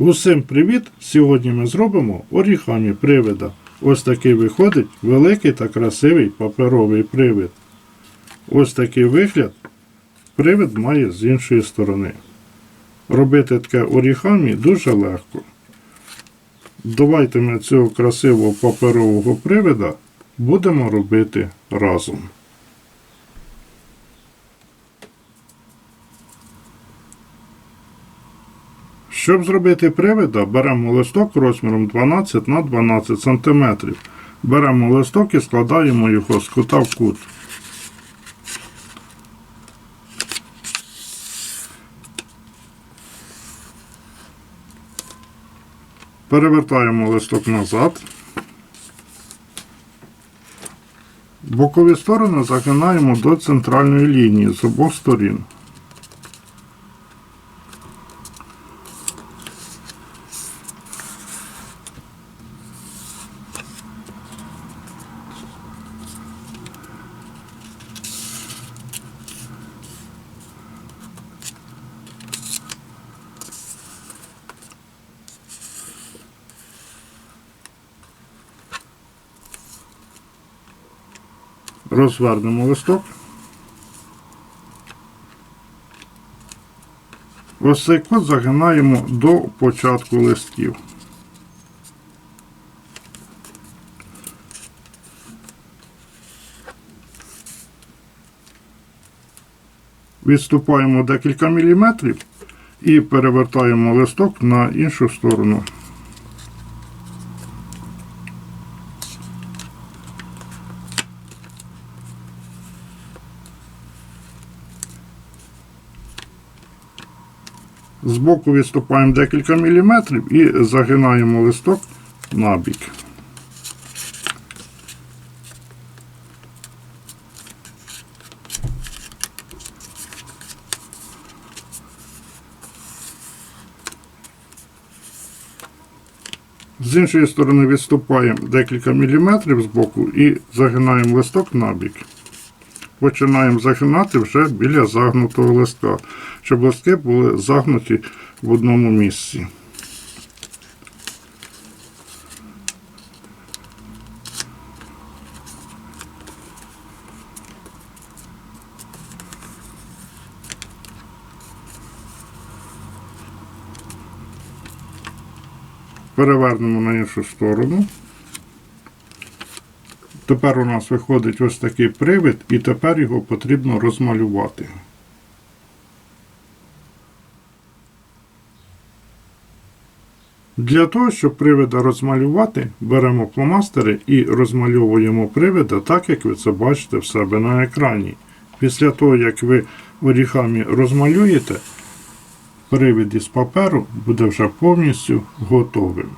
Усім привіт! Сьогодні ми зробимо орігамі привида. Ось такий виходить великий та красивий паперовий привид. Ось такий вигляд привид має з іншої сторони. Робити таке орігамі дуже легко. Давайте ми цього красивого паперового привида будемо робити разом. Щоб зробити привида, беремо листок розміром 12 на 12 см. Беремо листок і складаємо його з кута в кут. Перевертаємо листок назад. Бокові сторони загинаємо до центральної лінії з обох сторін. Розвернемо листок. Ось цей код загинаємо до початку листків. Відступаємо декілька міліметрів і перевертаємо листок на іншу сторону. Збоку відступаємо декілька міліметрів і загинаємо листок на бік. З іншої сторони відступаємо декілька міліметрів з боку і загинаємо листок на бік. Починаємо загинати вже біля загнутого листка, щоб листки були загнуті в одному місці. Перевернемо на іншу сторону. Тепер у нас виходить ось такий привид, і тепер його потрібно розмалювати. Для того, щоб привида розмалювати, беремо фломастери і розмальовуємо привида так, як ви це бачите в себе на екрані. Після того, як ви орігамі розмалюєте, привид із паперу буде вже повністю готовим.